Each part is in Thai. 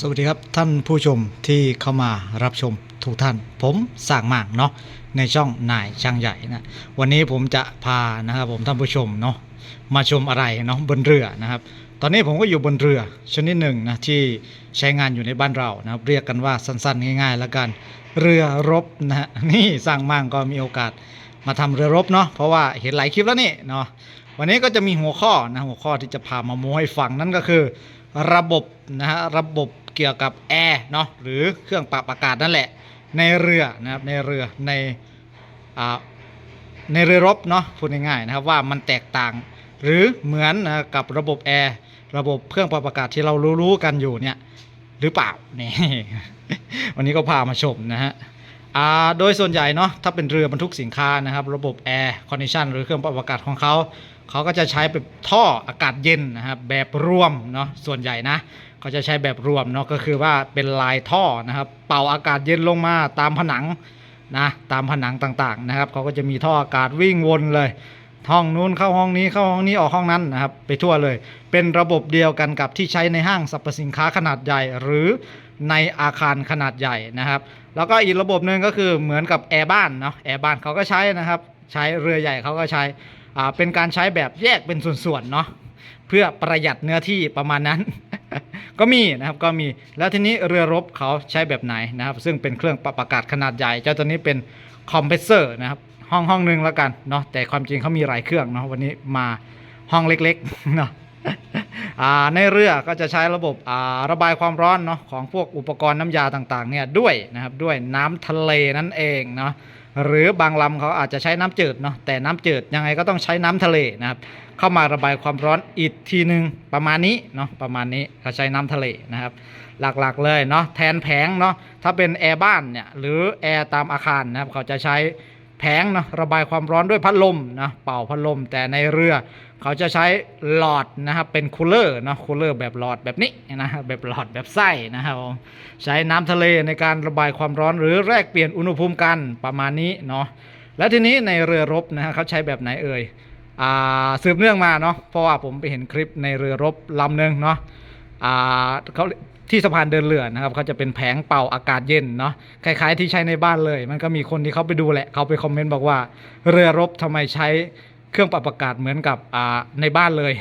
สวัสดีครับท่านผู้ชมที่เข้ามารับชมทุกท่าน ผมสร้างมากเนาะในช่องนายช่างใหญ่นะวันนี้ผมจะพานะครับผมท่านผู้ชมเนาะมาชมอะไรเนาะบนเรือนะครับ ตอนนี้ผมก็อยู่บนเรือชนิดหนึ่งนะที่ใช้งานอยู่ในบ้านเรานะครับ เรียกกันว่าสั้นๆ ง่ายๆ แล้วกันเรือรบนะฮะนี่สร้างมากก็มีโอกาสมาทำเรือรบเนาะเพราะว่าเห็นหลายคลิปแล้วนี่เนาะวันนี้ก็จะมีหัวข้อนะหัวข้อที่จะพามาโม้ให้ฟังนั่นก็คือ ระบบนะฮะระบบ เกี่ยวกับแอร์เนาะหรือเครื่องปรับอากาศนั่นแหละ ในเรือนะครับในเรือในอ่าในเรือรบเนาะพูดง่ายๆนะครับว่ามันแตกต่าง หรือเหมือนนะกับระบบแอร์ระบบเครื่องปรับอากาศที่เรารู้ๆกันอยู่เนี่ยหรือเปล่านี่วันนี้ก็พามาชมนะฮะ โดยส่วนใหญ่เนาะถ้าเป็นเรือบรรทุกสินค้านะครับ ระบบแอร์คอนดิชันหรือเครื่องปรับอากาศของเขาเขาก็จะใช้แบบท่ออากาศเย็นนะครับแบบรวมเนาะส่วนใหญ่นะเขาจะใช้แบบรวมเนาะก็คือว่าเป็นลายท่อนะครับ เป่าอากาศเย็นลงมาตามผนังนะตามผนังต่างๆนะครับเขาก็จะมีท่ออากาศวิ่งวนเลย ห้องนู้นเข้าห้องนี้เข้าห้องนี้ออกห้องนั้นนะครับไปทั่วเลย เป็นระบบเดียวกันกับที่ใช้ในห้างสรรพสินค้าขนาดใหญ่ หรือในอาคารขนาดใหญ่นะครับ แล้วก็อีกระบบหนึ่งก็คือเหมือนกับแอร์บ้านเนาะแอร์บ้านเขาก็ใช้นะครับ ใช้เรือใหญ่เขาก็ใช้อ่าเป็นการใช้แบบแยกเป็นส่วนๆเนาะเพื่อประหยัดเนื้อที่ประมาณนั้น ก็มีนะครับก็มีแล้วทีนี้เรือรบเขาใช้แบบไหนนะครับ ซึ่งเป็นเครื่องปรับอากาศขนาดใหญ่ เจ้าตัวนี้เป็นคอมเพรสเซอร์นะครับ ห้องห้องหนึ่งแล้วกันเนาะแต่ความจริงเขามีหลายเครื่องเนาะวันนี้มาห้องเล็กๆเนาะอ่าในเรือก็จะใช้ระบบอ่าระบายความร้อนเนาะของพวกอุปกรณ์น้ำยาต่างๆเนี่ยด้วยนะครับด้วยน้ำทะเลนั่นเองเนาะหรือบางลำเขาอาจจะใช้น้ำจืดเนาะแต่น้ำจืดยังไงก็ต้องใช้น้ำทะเลนะครับเข้ามาระบายความร้อนอีกทีหนึ่งประมาณนี้เนาะประมาณนี้เขาใช้น้ำทะเลนะครับ หลักๆเลยเนาะแทนแผงเนาะถ้าเป็นแอร์บ้านเนี่ยหรือแอร์ตามอาคารนะครับเขาจะใช้ แผงเนาะระบายความร้อนด้วยพัดลมนะเป่าพัดลม แต่ในเรือ เขาจะใช้หลอดนะครับเป็นคูลเลอร์นะคูลเลอร์แบบหลอดแบบนี้นะแบบหลอดแบบไส้นะครับใช้น้ำทะเลในการระบายความร้อนหรือแลกเปลี่ยนอุณหภูมิกันประมาณนี้เนาะแล้วทีนี้ในเรือรบนะฮะเขาใช้แบบไหนเอ่ยอ่าสืบเนื่องมาเนาะเพราะว่าผมไปเห็นคลิปในเรือรบลำหนึ่งเนาะอ่าเขา ที่สะพานเดินเรือนะครับเขาจะเป็นแผงเป่าอากาศเย็นเนาะคล้าย ๆ ที่ใช้ในบ้านเลย มันก็มีคนที่เขาไปดูแหละเขาไปคอมเมนต์บอกว่า เรือรบทำไมใช้เครื่องปรับอากาศเหมือนกับอ่าในบ้านเลย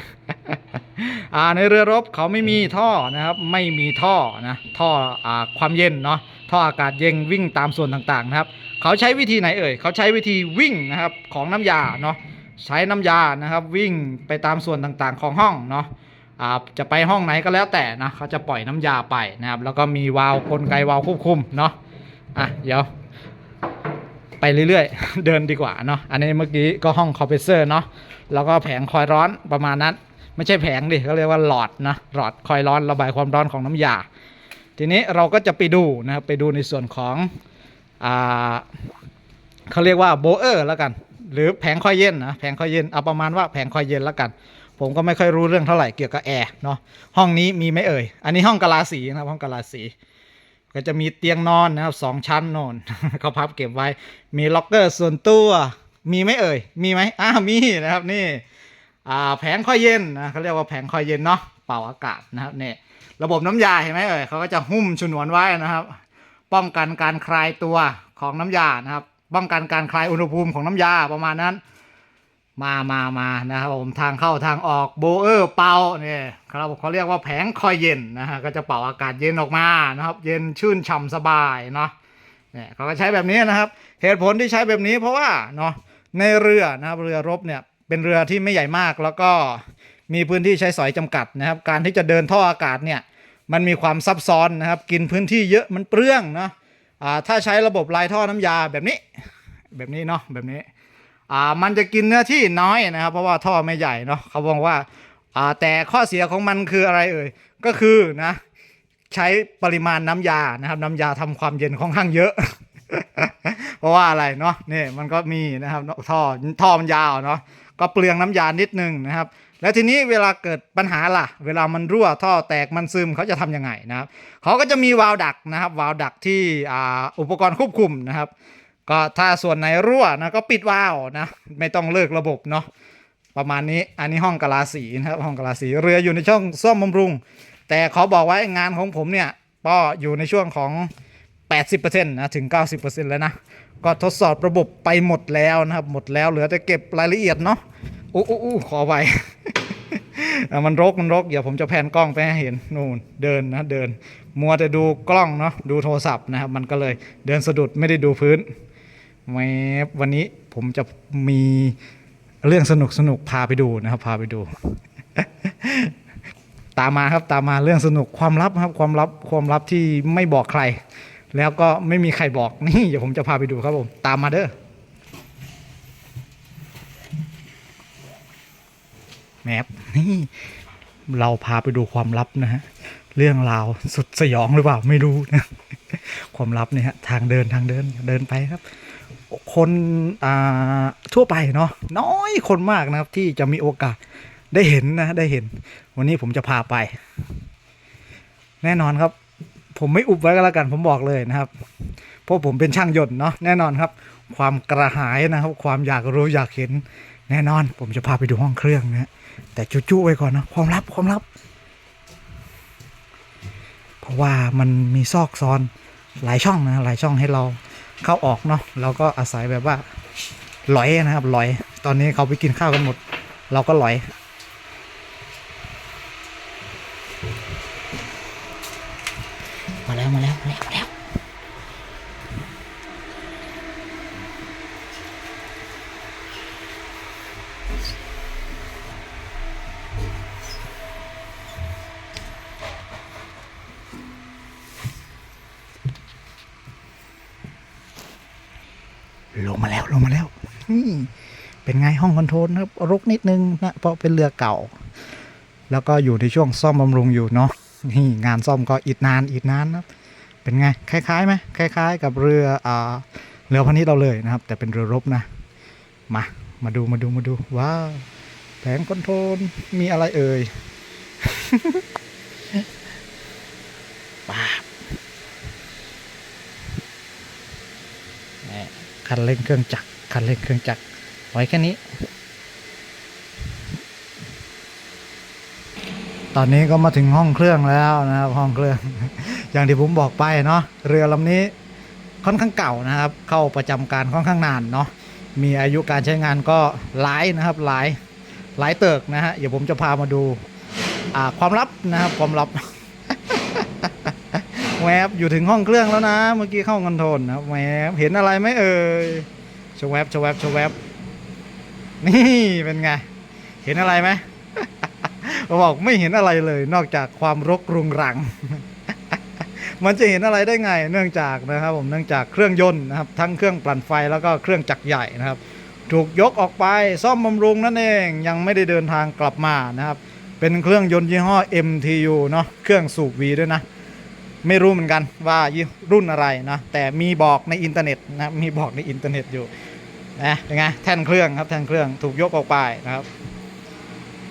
อ่าในเรือรบเขาไม่มีท่อนะครับไม่มีท่อนะท่ออ่าความเย็นเนาะท่ออากาศเย็นวิ่งตามส่วนต่างๆนะครับเขาใช้วิธีไหนเอ่ยเขาใช้วิธีวิ่งนะครับของน้ำยาเนาะใช้น้ำยานะครับวิ่งไปตามส่วนต่างๆของห้องเนาะ จะไปห้องไหนก็แล้วแต่นะเขาจะปล่อยน้ำยาไปนะครับ แล้วก็มีวาล์วกลไกวาล์วควบคุมเนาะอะเดี๋ยว ไปเรื่อยๆ เดินดีกว่าเนาะอันนี้เมื่อกี้ก็ห้องคอมเพรสเซอร์เนาะแล้วก็แผงคอยร้อนประมาณนั้น ไม่ใช่แผงดิเขาเรียกว่าหลอดนะหลอดคอยร้อนระบายความร้อนของน้ำยา ทีนี้เราก็จะไปดูนะครับไปดูในส่วนของอ่าเขาเรียกว่าโบเออร์แล้วกัน หรือแผงคอยเย็นนะแผงคอยเย็นเอาประมาณว่าแผงคอยเย็นแล้วกัน ผมก็ไม่ค่อยรู้เรื่องเท่าไหร่เกี่ยวกับแอร์เนาะห้องนี้มีไหมเอ่ย อันนี้ห้องกะลาสีนะครับห้องกะลาสี ก็จะมีเตียงนอนนะครับสองชั้นโนนเขาพับเก็บไว้ มีล็อกเกอร์ส่วนตัวมีไหมเอ่ย มีไหมอ้าวมีนะครับนี่อ่าแผงคอยเย็นนะเขาเรียกว่าแผงคอยเย็นเนาะเป่าอากาศนะครับเนี่ยระบบน้ำยาเห็นไหมเอ่ยเขาก็จะหุ้มฉนวนไว้นะครับ ป้องกันการคลายตัวของน้ำยานะครับ ป้องกันการคลายอุณหภูมิของน้ำยาประมาณนั้น มามามานะครับผมทางเข้าทางออกโบเออร์เป่าเนี่ยครับเขาเรียกว่าแผงคอยเย็นนะฮะก็จะเป่าอากาศเย็นออกมานะครับ เย็นชื่นฉ่ำสบายเนาะเนี่ยเขาก็ใช้แบบนี้นะครับ เหตุผลที่ใช้แบบนี้เพราะว่าเนาะในเรือนะครับเรือรบเนี่ยเป็นเรือที่ไม่ใหญ่มากแล้วก็มีพื้นที่ใช้สอยจำกัดนะครับ การที่จะเดินท่ออากาศเนี่ยมันมีความซับซ้อนนะครับ กินพื้นที่เยอะมันเปลืองเนาะอ่าถ้าใช้ระบบลายท่อน้ำยาแบบนี้ แบบนี้เนาะแบบนี้ อ่ามันจะกินเนื้อที่น้อยนะครับ เพราะว่าท่อไม่ใหญ่เนาะเขาบอกว่าอ่าแต่ข้อเสียของมันคืออะไรเอ่ยก็คือนะใช้ปริมาณน้ำยานะครับน้ำยาทำความเย็นค่อนข้างเยอะ เพราะว่าอะไรเนาะนี่มันก็มีนะครับท่อท่อมันยาวเนาะก็เปลืองน้ำยานิดนึงนะครับ แล้วทีนี้เวลาเกิดปัญหาล่ะ เวลามันรั่วท่อแตกมันซึมเขาจะทำยังไงนะครับเขาก็จะมีวาล์วดักนะครับวาล์วดักที่อ่าอุปกรณ์ควบคุมนะครับ ก็ถ้าส่วนไหนรั่วนะก็ปิดวาล์วนะ ไม่ต้องเลิกระบบเนาะประมาณนี้อันนี้ห้องกะลาสีนะครับห้องกะลาสีเรืออยู่ในช่องซ่อมบำรุง แต่ขอบอกไว้งานของผมเนี่ยก็อยู่ในช่วงของ 80%นะถึง 90%แล้วนะ ก็ทดสอบระบบไปหมดแล้วนะครับ หมดแล้วเหลือแต่เก็บรายละเอียดเนาะอู้อู้อู้ขอไปมันรกมันรก เดี๋ยวผมจะแพนกล้องไปให้เห็นนู่นเดินนะเดิน มัวแต่ดูกล้องเนาะดูโทรศัพท์นะครับมันก็เลยเดินสะดุดไม่ได้ดูพื้น แมบวันนี้ผมจะมีเรื่องสนุกสนุกพาไปดูนะครับ พาไปดู ตามมาครับตามมาเรื่องสนุกความลับครับ ความลับความลับที่ไม่บอกใคร แล้วก็ไม่มีใครบอกนี่เดี๋ยวผมจะพาไปดูครับผมตามมาเด้อแมปนี่เราพาไปดูความลับนะฮะเรื่องราวสุดสยองหรือเปล่าไม่รู้นะความลับเนี่ยฮะทางเดินทางเดินเดินไปครับ คนทั่วไปเนาะน้อยคนมากนะครับที่จะมีโอกาสได้เห็นนะได้เห็น วันนี้ผมจะพาไป แน่นอนครับ ผมไม่อุบไว้ก็แล้วกันผมบอกเลยนะครับ เพราะผมเป็นช่างยนต์เนาะแน่นอนครับ ความกระหายนะครับ ความอยากรู้อยากเห็น แน่นอน ผมจะพาไปดูห้องเครื่องนะแต่จุๆไว้ก่อนนะความลับความลับ เพราะว่ามันมีซอกซอนหลายช่องนะหลายช่องให้เรา เข้าออกเนาะเราก็อาศัยแบบว่าลอยนะครับลอย ตอนนี้เขาไปกินข้าวกันหมด เราก็ลอย ลงมาแล้วลงมาแล้วนี่เป็นไงห้องคอนโทรลครับรกนิดนึงนะเพราะเป็นเรือเก่า แล้วก็อยู่ในช่วงซ่อมบำรุงอยู่เนาะนี่งานซ่อมก็อีกนานอีกนานนะครับเป็นไงคล้ายๆไหมคล้าย ๆ กับเรืออ่าเรือพาณิชย์เราเลยนะครับ แต่เป็นเรือรบนะ มามาดูมาดูมาดูว้าวแผงคอนโทรลมีอะไรเอ่ยป้าบนี่ คันเร่งเครื่องจักรคันเร่งเครื่องจักรไว้แค่นี้ ตอนนี้ก็มาถึงห้องเครื่องแล้วนะครับ ห้องเครื่อง อย่างที่ผมบอกไปเนาะเรือลำนี้ค่อนข้างเก่านะครับ เข้าประจำการค่อนข้างนานเนาะมีอายุการใช้งานก็หลายนะครับหลายหลายเติกนะฮะเดี๋ยวผมจะพามาดูความลับนะครับความลับ แวบอยู่ถึงห้องเครื่องแล้วนะ เมื่อกี้เข้าคอนโทรลนะครับแวบเห็นอะไรไหมเอ่ยชวแวบชวแวบชวแวบนี่เป็นไง เห็นอะไรไหมบอกไม่เห็นอะไรเลย นอกจากความรกรุงรัง มันจะเห็นอะไรได้ไง เนื่องจากนะครับ ผมเนื่องจากเครื่องยนต์นะครับ ทั้งเครื่องปั่นไฟแล้วก็เครื่องจักรใหญ่นะครับ ถูกยกออกไปซ่อมบำรุงนั่นเองยังไม่ได้เดินทางกลับมานะครับ เป็นเครื่องยนต์ยี่ห้อ MTU เนาะเครื่องสูบวีด้วยนะ ไม่รู้เหมือนกันว่ารุ่นอะไรนะแต่มีบอกในอินเทอร์เน็ตนะมีบอกในอินเทอร์เน็ตอยู่นะเป็นไงแท่นเครื่องครับแท่นเครื่องถูกยกออกไปนะครับ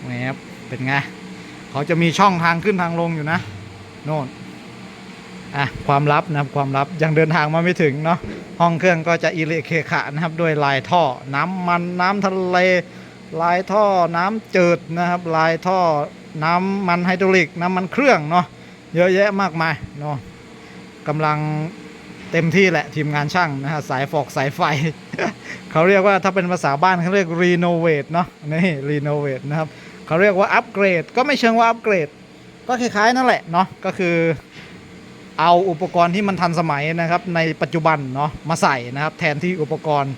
นี่ครับเป็นไงเขาจะมีช่องทางขึ้นทางลงอยู่นะโน่นอะความลับนะครับความลับยังเดินทางมาไม่ถึงเนาะห้องเครื่องก็จะอิเละเคขะนะครับด้วยลายท่อน้ำมันน้ำทะเลลายท่อน้ำจืดนะครับ ลายท่อน้ำมันไฮดรอลิกน้ำมันเครื่องเนาะ เยอะแยะมากมายเนาะกำลังเต็มที่แหละทีมงานช่างนะฮะสายฟอกสายไฟ เขาเรียกว่าถ้าเป็นภาษาบ้านเขาเรียกรีโนเวทเนาะนี่รีโนเวทนะครับเขาเรียกว่าอัปเกรดก็ไม่เชิงว่าอัปเกรด ก็คล้ายๆนั่นแหละเนาะก็คือเอาอุปกรณ์ที่มันทันสมัยนะครับในปัจจุบันเนาะมาใส่นะครับแทนที่อุปกรณ์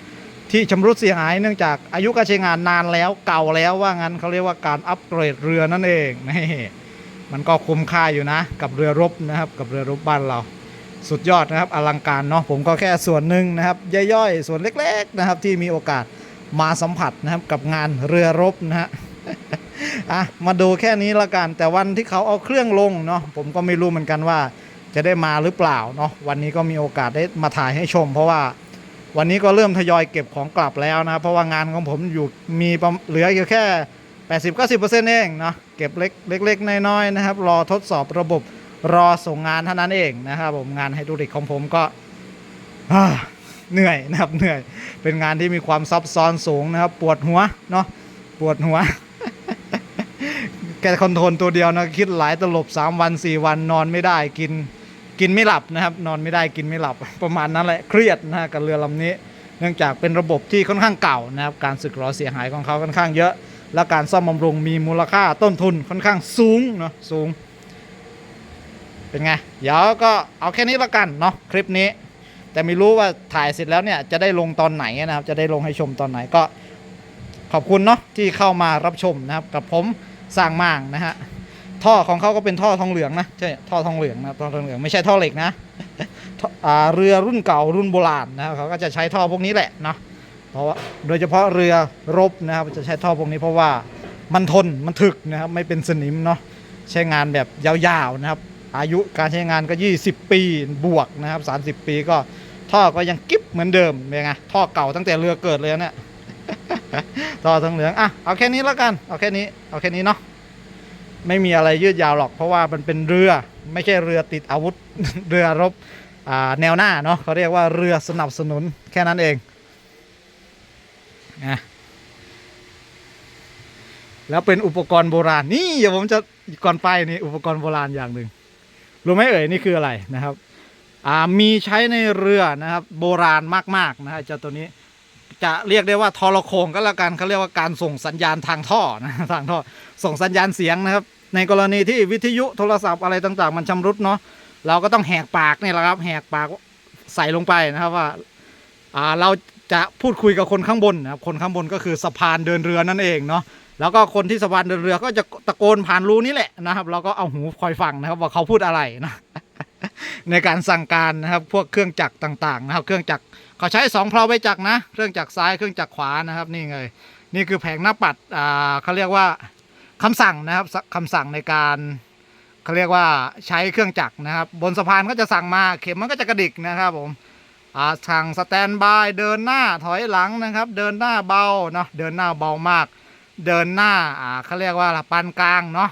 ที่ชำรุดเสียหายเนื่องจากอายุการใช้งานนานแล้วเก่าแล้วว่างั้นเขาเรียกว่าการอัปเกรดเรือนั่นเองนี่ มันก็คุ้มค่าอยู่นะ กับเรือรบนะครับกับเรือรบบ้านเรา สุดยอดนะครับอลังการเนาะผมก็แค่ส่วนหนึ่งนะครับย่อยๆ ส่วนเล็กๆนะครับที่มีโอกาสมาสัมผัสนะครับกับงานเรือรบนะฮะอะมาดูแค่นี้ละกัน แต่วันที่เขาเอาเครื่องลงเนาะผมก็ไม่รู้เหมือนกันว่าจะได้มาหรือเปล่าเนาะวันนี้ก็มีโอกาสได้มาถ่ายให้ชม เพราะว่าวันนี้ก็เริ่มทยอยเก็บของกลับแล้วนะเพราะว่างานของผมอยู่มีเหลืออยู่แค่ 80-90%เองเนาะ เก็บเล็กเล็กๆน้อยๆนะครับ รอทดสอบระบบรอส่งงานเท่านั้นเองนะครับผมงานไฮดรอลิกของผมก็เหนื่อยนะครับเหนื่อยเป็นงานที่มีความซับซ้อนสูงนะครับ ปวดหัวเนาะปวดหัว แกคอนโทรลตัวเดียวนะคิดหลายตลบ 3 วัน 4 วันนอนไม่ได้กินกินไม่หลับนะครับ นอนไม่ได้กินไม่หลับ ประมาณนั้นแหละเครียดนะกับเรือลำนี้ เนื่องจากเป็นระบบที่ค่อนข้างเก่านะครับ การสึกหรอเสียหายของเขาค่อนข้างเยอะ และการซ่อมบำรุงมีมูลค่าต้นทุนค่อนข้างสูงเนาะสูง เป็นไง เดี๋ยวก็เอาแค่นี้ละกันเนาะคลิปนี้ แต่ไม่รู้ว่าถ่ายเสร็จแล้วเนี่ยจะได้ลงตอนไหนนะครับ จะได้ลงให้ชมตอนไหนก็ขอบคุณเนาะที่เข้ามารับชมนะครับ กับผมสร้างม่างนะฮะท่อของเขาก็เป็นท่อทองเหลืองนะใช่ท่อทองเหลืองนะท่อทองเหลืองไม่ใช่ท่อเหล็กนะท่ออ่าเรือรุ่นเก่ารุ่นโบราณนะครับเขาก็จะใช้ท่อพวกนี้แหละเนาะ ราะว่าโดยเฉพาะเรือรบนะครับจะใช้ท่อพวกนี้เพราะว่ามันทนมันถึกนะครับไม่เป็นสนิมเนาะใช้งานแบบยาวๆนะครับ อายุการใช้งานก็ 20 ปีบวกนะครับ 30 ปีก็ท่อก็ยังกิ๊บเหมือนเดิมเป็นไงท่อเก่าตั้งแต่เรือเกิดเลยนะเนี่ยท่อทองเหลืองอะเอาแค่นี้แล้วกันเอาแค่นี้เอาแค่นี้เนาะไม่มีอะไรยืดยาวหรอก เพราะว่ามันเป็นเรือไม่ใช่เรือติดอาวุธเรือรบอ่าแนวหน้าเนาะเขาเรียกว่าเรือสนับสนุนแค่นั้นเอง นะแล้วเป็นอุปกรณ์โบราณนี่เดี๋ยวผมจะก่อนไปนี่อุปกรณ์โบราณอย่างหนึ่งรู้ไหมเอ่ยนี่คืออะไรนะครับอ่ามีใช้ในเรือนะครับ โบราณมากๆนะฮะเจ้าตัวนี้จะเรียกได้ว่าทรโคงก็แล้วกันเขาเรียกว่าการส่งสัญญาณทางท่อนะทางท่อส่งสัญญาณเสียงนะครับ ในกรณีที่วิทยุโทรศัพท์อะไรต่างๆ มันชำรุดเนาะเราก็ต้องแหกปากนี่แหละครับ แหกปากใส่ลงไปนะครับว่าอ่าเรา จะพูดคุยกับคนข้างบนนะครับคนข้างบนก็คือสะพานเดินเรือนั่นเองเนาะแล้วก็คนที่สะพานเดินเรือก็จะตะโกนผ่านรูนี้แหละนะครับเราก็เอาหูคอยฟังนะครับว่าเขาพูดอะไรนะในการสั่งการนะครับพวกเครื่องจักรต่างๆนะครับ เครื่องจักรเขาใช้สองเพลาใบจักรนะ เครื่องจักรซ้ายเครื่องจักรขวานะครับนี่ไงนี่คือแผงหน้าปัดอ่าเขาเรียกว่าคำสั่งนะครับสคำสั่งในการเขาเรียกว่าใช้เครื่องจักรนะครับ บนสะพานก็จะสั่งมาเข็มมันก็จะกระดิกนะครับผม อ่าสั่งสแตนบายเดินหน้าถอยหลังนะครับ เดินหน้าเบาเนาะเดินหน้าเบามาก เดินหน้าอ่าเขาเรียกว่าปานกลางเนาะ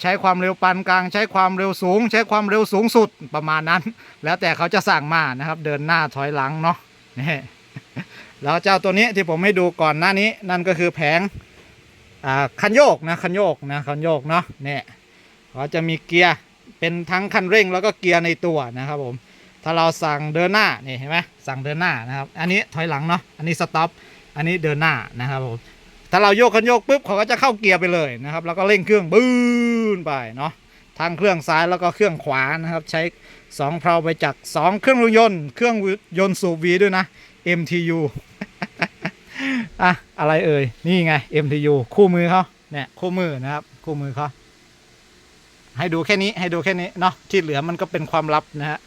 ใช้ความเร็วปานกลาง ใช้ความเร็วสูง ใช้ความเร็วสูงสุดประมาณนั้น แล้วแต่เขาจะสั่งมานะครับ เดินหน้าถอยหลังเนาะนี่แล้วเจ้าตัวนี้ที่ผมให้ดูก่อนหน้านี้นั่นก็คือแผงอ่าคันโยกนะคันโยกนะคันโยกเนาะเนี่ยเขาจะมีเกียร์เป็นทั้งคันเร่งแล้วก็เกียร์ในตัวนะครับผม ถ้าเราสั่งเดินหน้านี่เห็นไหมสั่งเดินหน้านะครับ อันนี้ถอยหลังเนาะอันนี้สต็อปอันนี้เดินหน้านะครับผมถ้าเราโยกคันโยกปุ๊บเขาก็จะเข้าเกียร์ไปเลยนะครับ แล้วก็เร่งเครื่องบูนไปเนาะทางเครื่องซ้ายแล้วก็เครื่องขวานะครับ ใช้สองเพลาไปจากสองเครื่องยนต์เครื่องยนต์สูบวีด้วยนะ MTU อะอะไรเอ่ย นี่ไง MTU คู่มือเขาเนี่ยคู่มือนะครับ คู่มือเขาให้ดูแค่นี้ให้ดูแค่นี้เนาะที่เหลือมันก็เป็นความลับนะฮะ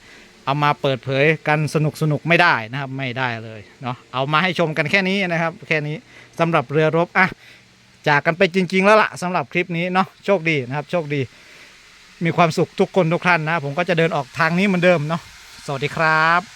เอามาเปิดเผยกันสนุกสนุกไม่ได้นะครับ ไม่ได้เลยเนาะเอามาให้ชมกันแค่นี้นะครับ แค่นี้สำหรับเรือรบอะจากกันไปจริง ๆ แล้วล่ะสำหรับคลิปนี้เนาะโชคดีนะครับ โชคดี มีความสุขทุกคนทุกท่านนะ ผมก็จะเดินออกทางนี้เหมือนเดิมเนาะสวัสดีครับ